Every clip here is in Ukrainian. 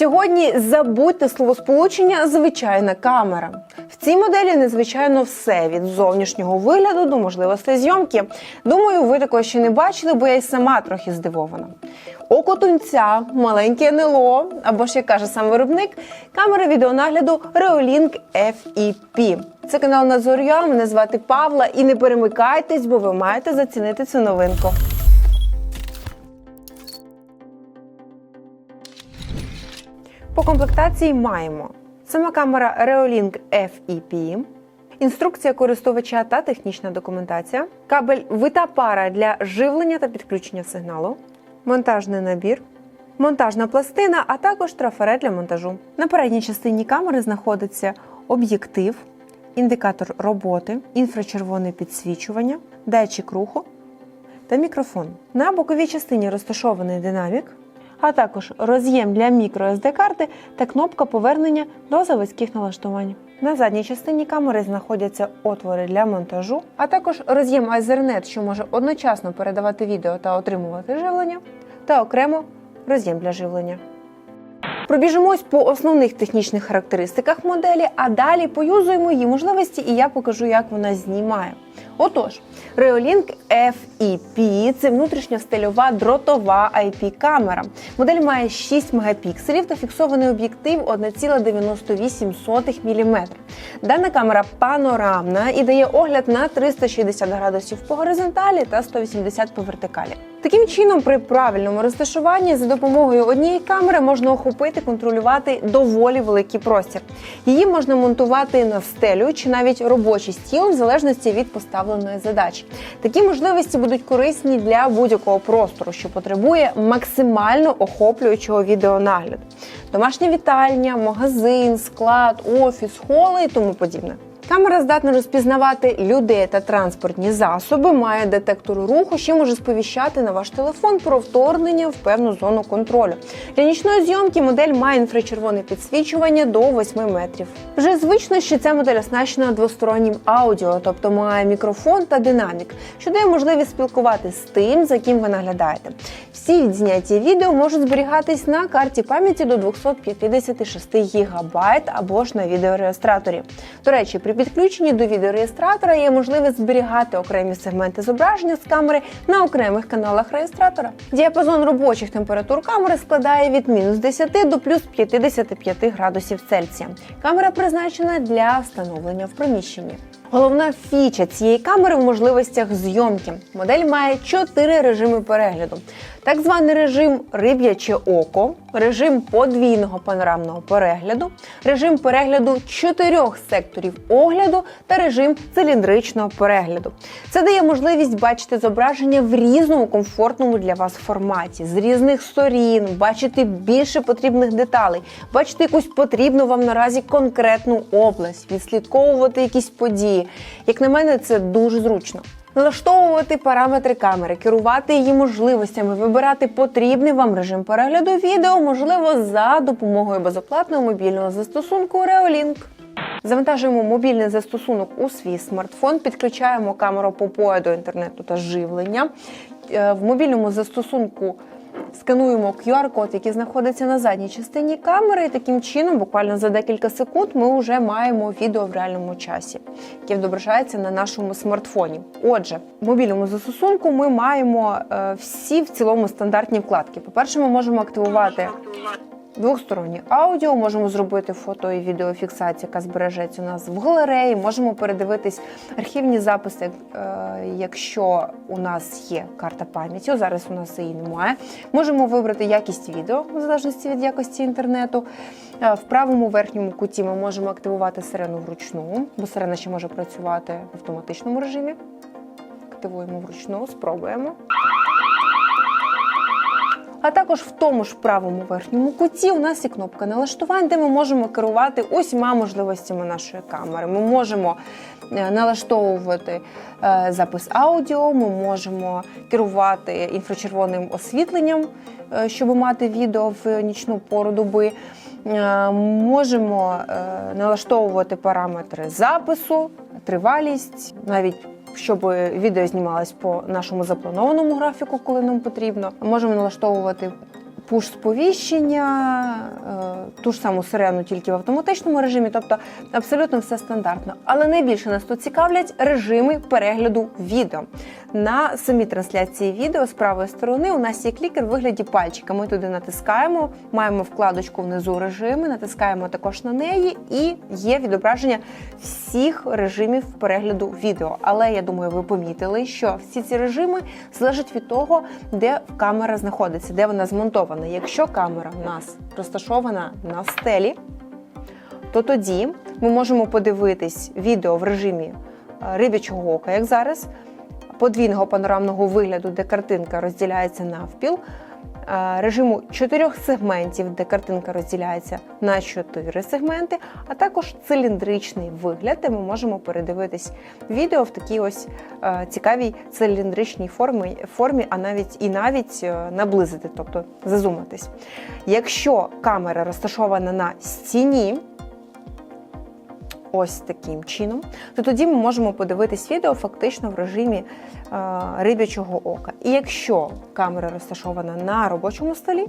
Сьогодні забудьте словосполучення звичайна камера. В цій моделі незвичайно все від зовнішнього вигляду до можливостей зйомки. Думаю, ви такого ще не бачили, бо я й сама трохи здивована. Око тунця, маленьке НЛО, або ж як каже сам виробник, камера відеонагляду Reolink FEP. Це канал Назор'я, мене звати Павла. І не перемикайтесь, бо ви маєте зацінити цю новинку. По комплектації маємо сама камера Reolink FEP, інструкція користувача та технічна документація, кабель вита пара для живлення та підключення сигналу, монтажний набір, монтажна пластина, а також трафарет для монтажу. На передній частині камери знаходиться об'єктив, індикатор роботи, інфрачервоне підсвічування, датчик руху та мікрофон. На боковій частині розташований динамік, а також роз'єм для microSD карти та кнопка повернення до заводських налаштувань. На задній частині камери знаходяться отвори для монтажу, а також роз'єм Ethernet, що може одночасно передавати відео та отримувати живлення, та окремо роз'єм для живлення. Пробіжимось по основних технічних характеристиках моделі, а далі поюзуємо її можливості, і я покажу, як вона знімає. Отож, Reolink FEP – це внутрішня стильова дротова IP-камера. Модель має 6 мегапікселів та фіксований об'єктив 1,98 мм. Дана камера панорамна і дає огляд на 360 градусів по горизонталі та 180 по вертикалі. Таким чином, при правильному розташуванні за допомогою однієї камери можна охопити, контролювати доволі великий простір. Її можна монтувати на стелю чи навіть робочий стіл, в залежності від поставленої задачі. Такі можливості будуть корисні для будь-якого простору, що потребує максимально охоплюючого відеонагляду. Домашня вітальня, магазин, склад, офіс, холи і тому подібне. Камера здатна розпізнавати людей та транспортні засоби, має детектор руху, ще може сповіщати на ваш телефон про вторгнення в певну зону контролю. Для нічної зйомки модель має інфрачервоне підсвічування до 8 метрів. Вже звично, що ця модель оснащена двостороннім аудіо, тобто має мікрофон та динамік, що дає можливість спілкуватися з тим, за ким ви наглядаєте. Всі відзняті відео можуть зберігатись на карті пам'яті до 256 ГБ або ж на відеореєстраторі. До речі, при підключенні до відеореєстратора є можливість зберігати окремі сегменти зображення з камери на окремих каналах реєстратора. Діапазон робочих температур камери складає від мінус 10 до плюс 55 градусів Цельсія. Камера призначена для встановлення в приміщенні. Головна фіча цієї камери в можливостях зйомки. Модель має чотири режими перегляду: так званий режим риб'яче око, режим подвійного панорамного перегляду, режим перегляду чотирьох секторів огляду та режим циліндричного перегляду. Це дає можливість бачити зображення в різному комфортному для вас форматі, з різних сторін, бачити більше потрібних деталей, бачити якусь потрібну вам наразі конкретну область, відслідковувати якісь події. Як на мене, це дуже зручно. Налаштовувати параметри камери, керувати її можливостями, вибирати потрібний вам режим перегляду відео, можливо, за допомогою безоплатного мобільного застосунку Reolink. Завантажуємо мобільний застосунок у свій смартфон, підключаємо камеру по до інтернету та живлення. Е, В мобільному застосунку скануємо QR-код, який знаходиться на задній частині камери, і таким чином, буквально за декілька секунд, ми вже маємо відео в реальному часі, яке відображається на нашому смартфоні. Отже, в мобільному застосунку ми маємо е, всі в цілому стандартні вкладки. По-перше, ми можемо активувати Двохстороннє аудіо можемо зробити фото і відеофіксацію, яка збережеться у нас в галереї. Можемо передивитись архівні записи, е, якщо у нас є карта пам'яті. Зараз у нас її немає. Можемо вибрати якість відео в залежності від якості інтернету. Е, В правому верхньому куті ми можемо активувати сирену вручну, бо сирена ще може працювати в автоматичному режимі. Активуємо вручну, спробуємо. А також в тому ж правому верхньому куті у нас є кнопка налаштувань, де ми можемо керувати усіма можливостями нашої камери. Ми можемо е, налаштовувати е, запис аудіо, ми можемо керувати інфрачервоним освітленням, е, щоб мати відео в нічну пору доби. Можемо налаштовувати параметри запису, тривалість, навіть щоб відео знімалось по нашому запланованому графіку, коли нам потрібно. Можемо налаштовувати пуш-сповіщення, ту ж саму сирену, тільки в автоматичному режимі, тобто абсолютно все стандартно. Але найбільше нас тут цікавлять режими перегляду відео. На самій трансляції відео з правої сторони у нас є клікер в вигляді пальчика. Ми туди натискаємо, маємо вкладочку внизу режими, натискаємо також на неї, і є відображення всіх режимів перегляду відео. Але я думаю, ви помітили, що всі ці режими залежать від того, де камера знаходиться, де вона змонтована. Якщо камера в нас розташована на стелі, то тоді ми можемо подивитись відео в режимі е, рибячого ока, як зараз, подвійного панорамного вигляду, де картинка розділяється навпіл, режиму чотирьох сегментів, де картинка розділяється на чотири сегменти, а також циліндричний вигляд, де ми можемо передивитись відео в такій ось е, цікавій циліндричній формі, формі, а навіть і навіть е, наблизити, тобто зазуматись. Якщо камера розташована на стіні, ось таким чином, то тоді ми можемо подивитись відео фактично в режимі е, рибячого ока. І якщо камера розташована на робочому столі,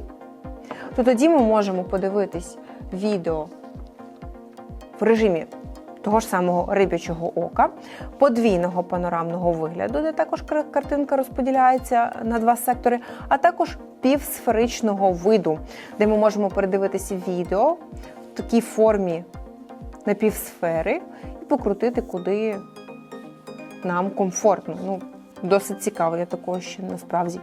то тоді ми можемо подивитись відео в режимі того ж самого рибячого ока, подвійного панорамного вигляду, де також картинка розподіляється на два сектори, а також півсферичного виду, де ми можемо передивитися відео в такій формі напівсфери і покрутити куди нам комфортно. Ну, досить цікаво, я такого ще насправді.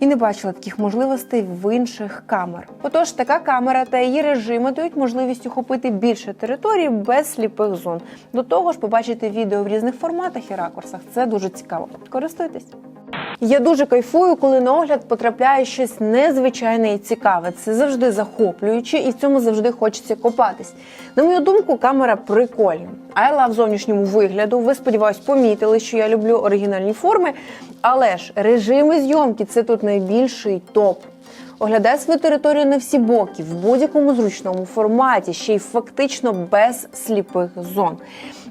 І не бачила таких можливостей в інших камер. Отож, така камера та її режими дають можливість охопити більше території без сліпих зон. До того ж, побачити відео в різних форматах і ракурсах. Це дуже цікаво. Користуйтесь. Я дуже кайфую, коли на огляд потрапляє щось незвичайне і цікаве. Це завжди захоплююче, і в цьому завжди хочеться копатись. На мою думку, камера прикольна. Айла в зовнішньому вигляду. Ви сподіваюсь, помітили, що я люблю оригінальні форми. Але ж режими зйомки це тут найбільший топ. Оглядає свою територію на всі боки в будь-якому зручному форматі, ще й фактично без сліпих зон.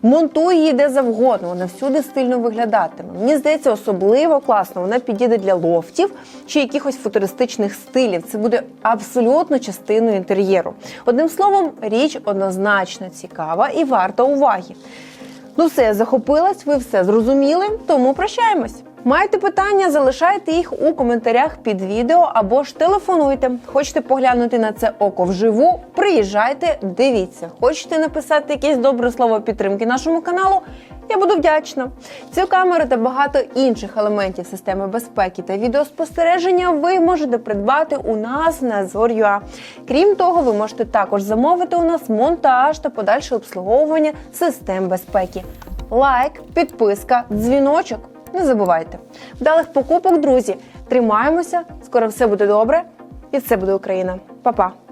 Монтує її де завгодно, вона всюди стильно виглядатиме. Мені здається, особливо класно вона підійде для лофтів чи якихось футуристичних стилів. Це буде абсолютно частиною інтер'єру. Одним словом, річ однозначно цікава і варта уваги. Ну все, захопилась, ви все зрозуміли, тому прощаємось. Маєте питання, залишайте їх у коментарях під відео або ж телефонуйте. Хочете поглянути на це око вживу? Приїжджайте, дивіться. Хочете написати якесь добре слово підтримки нашому каналу? Я буду вдячна. Цю камеру та багато інших елементів системи безпеки та відеоспостереження ви можете придбати у нас на Зор'юа. Крім того, ви можете також замовити у нас монтаж та подальше обслуговування систем безпеки. Лайк, підписка, дзвіночок. Не забувайте. Вдалих покупок, друзі! Тримаємося, скоро все буде добре, і все буде Україна. Па-па!